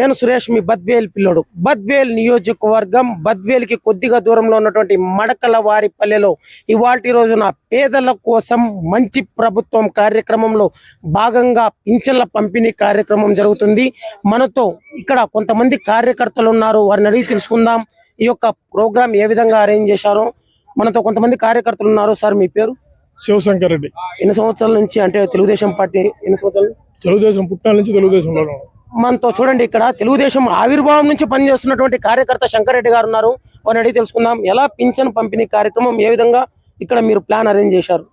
నేను సురేష్ మీ బద్వేల్ పిల్లోడు. బద్వేల్ నియోజకవర్గం బద్వేల్కి కొద్దిగా దూరంలో ఉన్నటువంటి మడకల వారి పల్లెలో ఇవాటి రోజున పేదల కోసం మంచి ప్రభుత్వం కార్యక్రమంలో భాగంగా పింఛన్ల పంపిణీ కార్యక్రమం జరుగుతుంది. మనతో ఇక్కడ కొంతమంది కార్యకర్తలు ఉన్నారు. వారిని అడిగి తెలుసుకుందాం. ఈ యొక్క ప్రోగ్రామ్ ఏ విధంగా అరేంజ్ చేశారో. మనతో కొంతమంది కార్యకర్తలు ఉన్నారు. సార్ మీ పేరు? శివశంకర్ రెడ్డి. ఎన్ని సంవత్సరాల నుంచి అంటే తెలుగుదేశం పార్టీ ఎన్ని సంవత్సరాలు? తెలుగుదేశం పుట్టిన నుంచి తెలుగుదేశంలో ఉన్నాడు. మనతో చూడండి ఇక్కడ తెలుగుదేశం ఆవిర్భావం నుంచి పనిచేస్తున్నటువంటి కార్యకర్త శంకర్ రెడ్డి గారు ఉన్నారు. వారిని అడిగి తెలుసుకుందాం. ఎలా పింఛన్ పంపిణీ కార్యక్రమం? ఏ విధంగా ఇక్కడ మీరు ప్లాన్ అరేంజ్ చేశారు?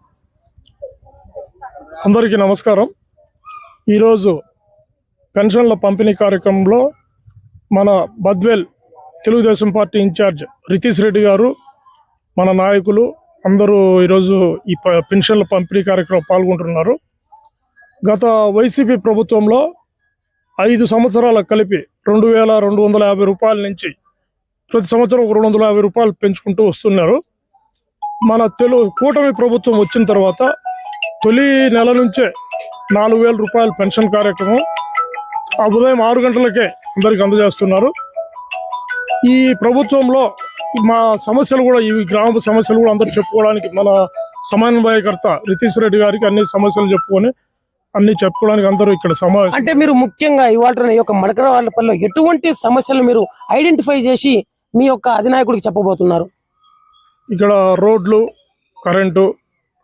అందరికీ నమస్కారం. ఈరోజు పెన్షన్ల పంపిణీ కార్యక్రమంలో మన బద్వేల్ తెలుగుదేశం పార్టీ ఇన్ఛార్జ్ రితీష్ రెడ్డి గారు మన నాయకులు అందరూ ఈరోజు ఈ పెన్షన్ల పంపిణీ కార్యక్రమం పాల్గొంటున్నారు. గత వైసీపీ ప్రభుత్వంలో ఐదు సంవత్సరాల కలిపి రెండు వేల రెండు వందల యాభై రూపాయల నుంచి ప్రతి సంవత్సరం ఒక రెండు వందల యాభై రూపాయలు పెంచుకుంటూ వస్తున్నారు. మన తెలుగు కూటమి ప్రభుత్వం వచ్చిన తర్వాత తొలి నెల నుంచే నాలుగు వేల రూపాయల పెన్షన్ కార్యక్రమం ఆ ఉదయం ఆరు గంటలకే అందరికి అందజేస్తున్నారు. ఈ ప్రభుత్వంలో మా సమస్యలు కూడా ఈ గ్రామ సమస్యలు కూడా అందరు చెప్పుకోవడానికి మన సమన్వయకర్త రితీష్ రెడ్డి గారికి అన్ని సమస్యలు చెప్పుకొని అన్ని చెప్పుకోవడానికి అందరూ ఇక్కడ సమావేశం అంటే మీరు ముఖ్యంగా ఇవాళ ఈ యొక్క మడకర వాళ్ళ పనిలో ఎటువంటి సమస్యలు మీరు ఐడెంటిఫై చేసి మీ యొక్క అధినాయకుడికి చెప్పబోతున్నారు? ఇక్కడ రోడ్లు కరెంటు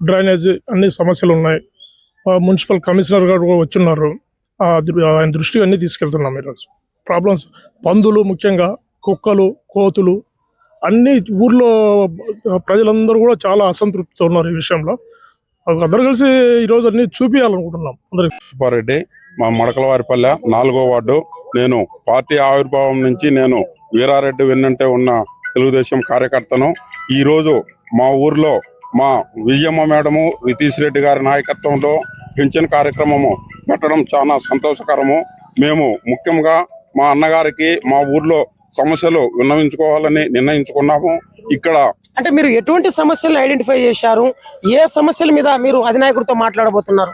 డ్రైనేజీ అన్ని సమస్యలు ఉన్నాయి. మున్సిపల్ కమిషనర్ గారు కూడా వచ్చున్నారు. ఆయన దృష్టికి అన్ని తీసుకెళ్తున్నాం ఈరోజు. ప్రాబ్లమ్స్ పందులు ముఖ్యంగా కుక్కలు కోతులు అన్ని ఊర్లో ప్రజలందరూ కూడా చాలా అసంతృప్తితో ఉన్నారు ఈ విషయంలో. అందరూ కలిసి ఈరోజు అన్ని చూపించాలనుకుంటున్నాం అందరికి. సుబ్బారెడ్డి మా మడకలవారిపల్లె నాలుగో వార్డు. నేను పార్టీ ఆవిర్భావం నుంచి నేను వీరారెడ్డి వెన్నంటే ఉన్న తెలుగుదేశం కార్యకర్తను. ఈరోజు మా ఊర్లో మా విజయమ్మ మేడము రితీష్ రెడ్డి గారి నాయకత్వంలో పెన్షన్ కార్యక్రమము పెట్టడం చాలా సంతోషకరము. మేము ముఖ్యంగా మా అన్నగారికి మా ఊర్లో సమస్యలు విన్నవించుకోవాలని నిర్ణయించుకున్నాము. ఇక్కడ అంటే మీరు ఎటువంటి సమస్యలు ఐడెంటిఫై చేశారు? ఏ సమస్యల మీద మీరు అధినాయకుడితో మాట్లాడబోతున్నారు?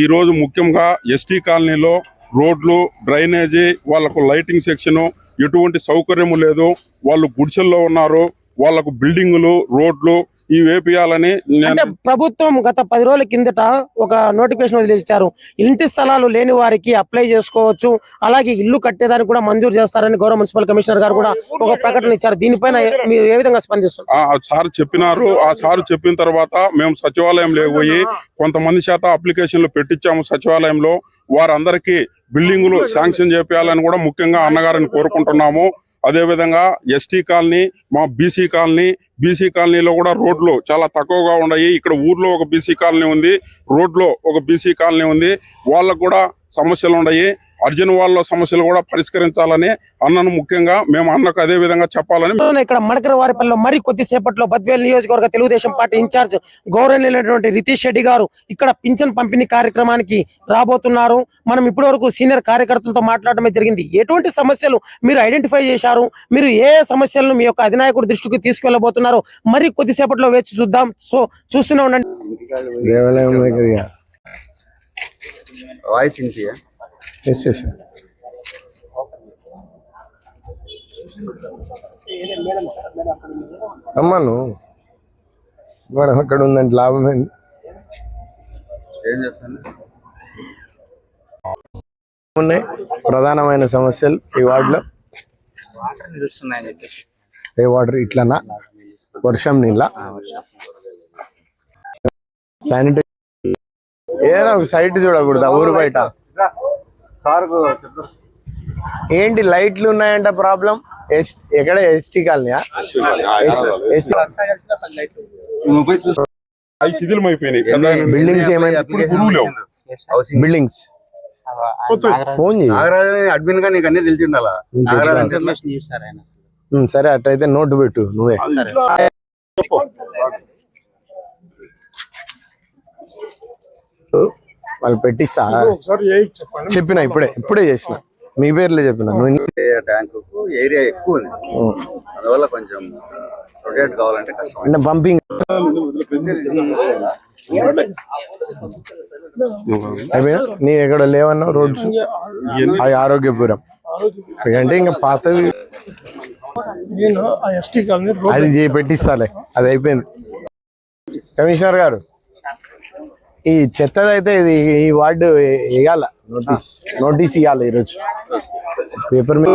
ఈ రోజు ముఖ్యంగా ఎస్టీ కాలనీలో రోడ్లు డ్రైనేజీ వాళ్ళకు లైటింగ్ సెక్షన్ ఎటువంటి సౌకర్యము లేదు. వాళ్ళు గుడిసెల్లో ఉన్నారు. వాళ్ళకు బిల్డింగులు రోడ్లు ఇవి వేపియాలని ప్రభుత్వం గత పది రోజుల కిందట ఒక నోటిఫికేషన్ వదిలేశారు ఇంటి స్థలాలు లేని వారికి అప్లై చేసుకోవచ్చు. అలాగే ఇల్లు కట్టేదానికి కూడా మంజూరు చేస్తారని గౌరవ మున్సిపల్ కమిషనర్ గారు కూడా ఒక ప్రకటన ఇచ్చారు. దీనిపైన మీరు ఏ విధంగా స్పందిస్తున్నారు? ఆ ఆ సార్ చెప్పినారు. ఆ సార్ చెప్పిన తర్వాత మేము సచివాలయం పోయి కొంతమంది చేత అప్లికేషన్లు పెట్టించాము సచివాలయంలో. వారందరికీ బిల్డింగులు శాంక్షన్ చేపించాలని కూడా ముఖ్యంగా అన్నగారిని కోరుకుంటున్నాము. అదేవిధంగా ఎస్టీ కాలనీ మా బీసీ కాలనీ బీసీ కాలనీలో కూడా రోడ్లు చాలా తక్కువగా ఉన్నాయి. ఇక్కడ ఊర్లో ఒక బీసీ కాలనీ ఉంది రోడ్లో ఒక బీసీ కాలనీ ఉంది. వాళ్ళకు కూడా సమస్యలు ఉన్నాయి. అర్జున్ వాళ్ళ సమస్యలు కూడా పరిష్కరించాలని అన్నను ముఖ్యంగా మేము అన్నకు అదే విధంగా చెప్పాలని ఇక్కడ మడకర వారిపల్లిలో మరి కొద్దిసేపట్లో బద్వేల్ నియోజకవర్గ తెలుగుదేశం పార్టీ ఇన్ఛార్జ్ గౌరవనీయులైనటువంటి రితీష్ రెడ్డి గారు ఇక్కడ పింఛన్ పంపిణీ కార్యక్రమానికి రాబోతున్నారు. మనం ఇప్పటి వరకు సీనియర్ కార్యకర్తలతో మాట్లాడడమే జరిగింది. ఎటువంటి సమస్యలు మీరు ఐడెంటిఫై చేశారు? మీరు ఏ సమస్యలను మీ యొక్క అధినాయకుడి దృష్టికి తీసుకెళ్ళబోతున్నారో మరి కొద్దిసేపట్లో వేచి చూద్దాం. సో చూస్తూనే ఉండండి. దేవాలయం దగ్గర వాయిస్ ఎస్ ఎస్ అమ్మాను. మేడం అక్కడ ఉందంటే లాభం ఏంది? ఉన్నాయి. ప్రధానమైన సమస్యలు ఈ వార్డులో. ఏ వాటర్ ఇట్లనా? వర్షం నీళ్ళ? శానిటరీ ఏదైనా ఒక సైట్ చూడకూడదా? ఊరు బయట? ఏంటి లైట్లు ఉన్నాయంట ప్రాబ్లం? ఎక్కడ? ఎస్టీ కాలనీయా? బిల్డింగ్స్ బిల్డింగ్స్ ఫోన్ అడ్మిన్గా నీకు అన్ని తెలిసి ఉండాలా నాగరాజు అంటే. ఉమ్, సరే అట్టయితే నోటు పెట్టు నువ్వే. వాళ్ళు పెట్టిస్తా. చెప్పిన ఇప్పుడే ఇప్పుడే చేసిన. మీ పేర్లే చెప్పిన. ట్యాంకు ఏరియా ఎక్కువ. అందువల్ల కొంచెం రొటేట్ కావాలంటే కష్టం. అంటే పంపింగ్. నీ ఎక్కడ లేవన్నావు రోడ్స్? అది ఆరోగ్యపురం. అంటే ఇంకా పాతవి. నేను ఆ ఎస్టీ కాలనీ రోడ్ అది పెట్టిస్తాలే. అది అయిపోయింది. కమిషనర్ గారు ఈ చెత్తదైతే ఇది ఈ వార్డు వేయాల నోటీస్ నోటీస్ ఇవ్వాలి ఈరోజు. పేపర్ మీద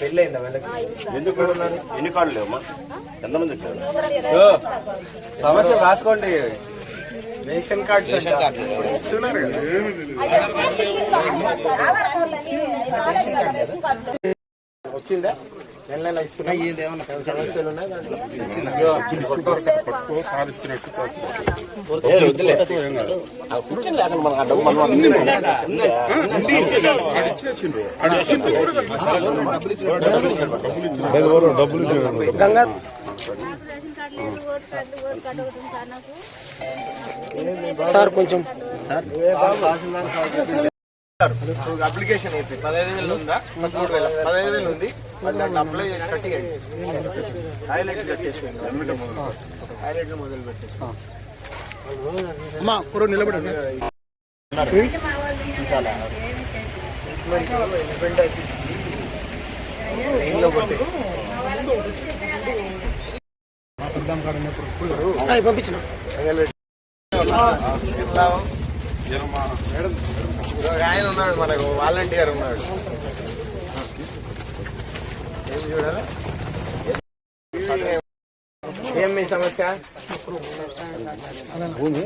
పెళ్ళయిందా వీళ్ళకి? ఎందుకు ఎన్ని కార్డు లేవమ్మా? ఎంతమంది వచ్చారు? సమస్య రాసుకోండి. రేషన్ కార్డు ఇస్తున్నారు కదా. వచ్చిందా? నెల నెల ఇస్తున్నా సమస్యలు ఉన్నాయి? గంగా. సార్ నాకు. సార్ కొంచెం. అప్లికేషన్ అయితే పదహైదు వేలు ఉందా? పదమూడు వేల. పదహైదు వేలు ఉంది. దాంట్లో అప్లై చేసి కట్టి హైలైట్ కట్టేసేయండి. హైలైట్ మొదలు పెట్టేసి. అమ్మా కుర్ర నిలబడండి అవి పంపించిన? ఆయన ఉన్నాడు మనకు వాలంటీర్ ఉన్నాడు. ఏం చూడాలి? ఏం మీ సమస్య? భూమి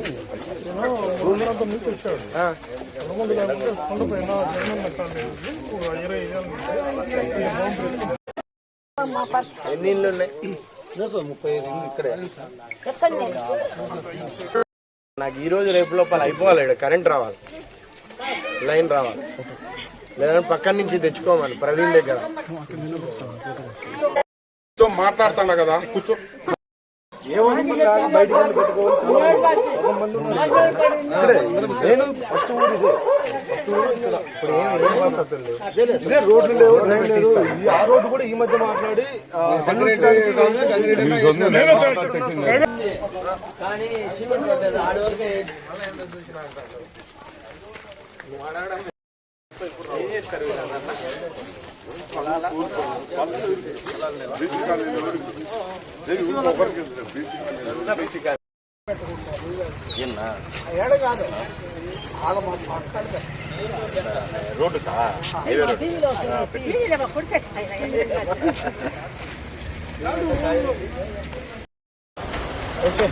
ఎన్ని ఇళ్ళు ఉన్నాయి? ముప్పై ఐదు ఇక్కడే నాకు ఈ రోజు రేపు లోపల అయిపోవాలి కరెంట్ రావాలి. లైన్ రావాలి. లేదంటే పక్కన నుంచి తెచ్చుకోమని ప్రవీణ్ దగ్గర. సో మాట్లాడుతాడు కదా కూర్చో. నేను ఫస్ట్ ఊరు ఇదే ఫస్ట్ ఊరు ఇక్కడ. ఇప్పుడు ఏం ఏం వసతులు లేవు ఇదే రోడ్లు లేవు రైలు లేదు ఈ ఆ రోడ్డు కూడా ఈ మధ్య మాట్లాడి ఆ, కానీ సిమెంట్ పడ్డది ఆడి వరకే ఏం చేస్తారు వీళ్ళందరూ? ఏడ కాదు రోడ్డు హైవే రోడ్డు ఓకే